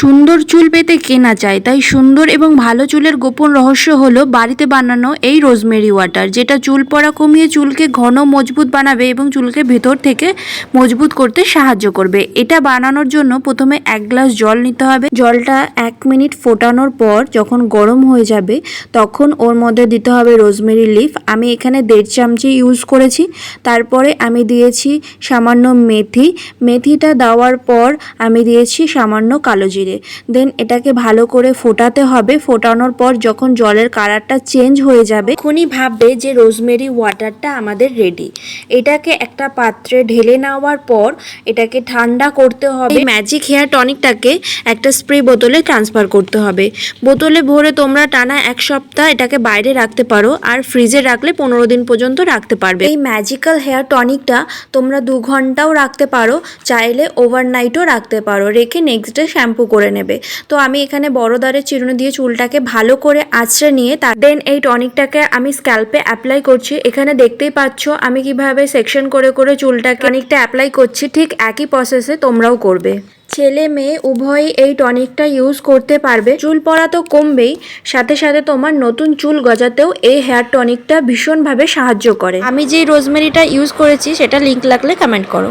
সুন্দর চুল পেতে কেনা চাই। তাই সুন্দর এবং ভালো চুলের গোপন রহস্য হলো বাড়িতে বানানো এই রোজমেরি ওয়াটার, যেটা চুল পড়া কমিয়ে চুলকে ঘন মজবুত বানাবে এবং চুলকে ভেতর থেকে মজবুত করতে সাহায্য করবে। এটা বানানোর জন্য প্রথমে এক গ্লাস জল নিতে হবে। জলটা এক মিনিট ফোটানোর পর যখন গরম হয়ে যাবে, তখন ওর মধ্যে দিতে হবে রোজমেরি লিফ। আমি এখানে দেড় চামচি ইউজ করেছি। তারপরে আমি দিয়েছি সামান্য মেথি। মেথিটা দেওয়ার পর আমি দিয়েছি সামান্য কালো জিরে। দেন এটাকে ভালো করে ফোটাতে হবে। ফোটানোর পর যখন জলের কালারটা চেঞ্জ হয়ে যাবে, তখনই ভাববে যে রোজমেরি ওয়াটারটা আমাদের রেডি এটাকে একটা পাত্রে ঢেলে নেওয়ার পর এটাকে ঠান্ডা করতে হবে। ম্যাজিক হেয়ার টনিকটাকে একটা স্প্রে বোতলে ট্রান্সফার করতে হবে। বোতলে ভরে তোমরা টানা এক সপ্তাহ এটাকে বাইরে রাখতে পারো আর ফ্রিজে রাখলে পনেরো দিন পর্যন্ত রাখতে পারবে। এই ম্যাজিক্যাল হেয়ার টনিকটা তোমরা দু ঘন্টাও রাখতে পারো, চাইলে ওভারনাইটও রাখতে পারো। রেখে নেক্সট ডে শ্যাম্পু করে নেবে। তো আমি এখানে বড় দারের চিরুনি দিয়ে চুলটাকে ভালো করে আঁচড়ে নিয়ে তার দেন এই টনিকটাকে আমি স্ক্যাল্পে অ্যাপ্লাই করছি। এখানে দেখতেই পাচ্ছ আমি কীভাবে সেকশন করে করে চুলটাকে টনিকটা অ্যাপ্লাই করছি। ঠিক একই প্রসেসে তোমরাও করবে। ছেলে মেয়ে উভয়ই এই টনিকটা ইউজ করতে পারবে। চুল পড়া তো কমবেই, সাথে সাথে তোমার নতুন চুল গজাতেও এই হেয়ার টনিকটা ভীষণভাবে সাহায্য করে। আমি যেই রোজমেরিটা ইউজ করেছি, সেটা লিঙ্ক লাগলে কমেন্ট করো।